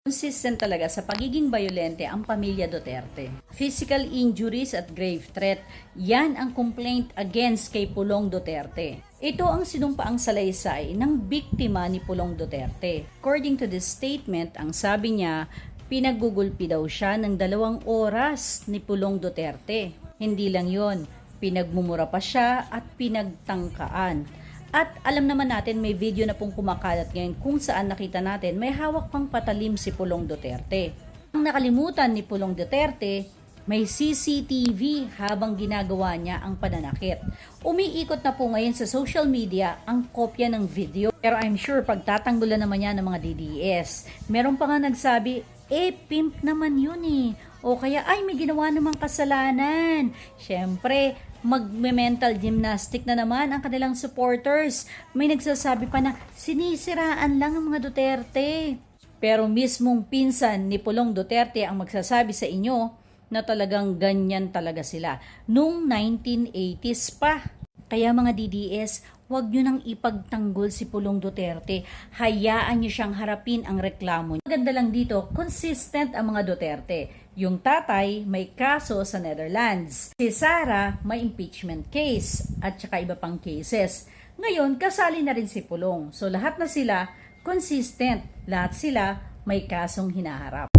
Consistent talaga sa pagiging violente ang pamilya Duterte. Physical injuries at grave threat, yan ang complaint against kay Pulong Duterte. Ito ang sinumpaang salaysay ng biktima ni Pulong Duterte. According to this statement, ang sabi niya, pinagugulpi daw siya ng dalawang oras ni Pulong Duterte. Hindi lang yon, pinagmumura pa siya at pinagtangkaan. At alam naman natin may video na pong kumakalat ngayon kung saan nakita natin may hawak pang patalim si Pulong Duterte. Ang nakalimutan ni Pulong Duterte, may CCTV habang ginagawa niya ang pananakit. Umiikot na po ngayon sa social media ang kopya ng video. Pero I'm sure pagtatanggulan naman yan ng mga DDS. Meron pa nga nagsabi, eh pimp naman yun eh. O kaya ay may ginawa namang kasalanan. Siyempre, magme-mental gymnastic na naman ang kanilang supporters. May nagsasabi pa na sinisiraan lang ang mga Duterte. Pero mismong pinsan ni Pulong Duterte ang magsasabi sa inyo na talagang ganyan talaga sila. Nung 1980s pa. Kaya mga DDS, huwag nyo nang ipagtanggol si Pulong Duterte. Hayaan nyo siyang harapin ang reklamo. Maganda lang dito, consistent ang mga Duterte. Yung tatay may kaso sa Netherlands. Si Sara may impeachment case at saka iba pang cases. Ngayon, kasali na rin si Pulong. So lahat na sila consistent. Lahat sila may kasong hinaharap.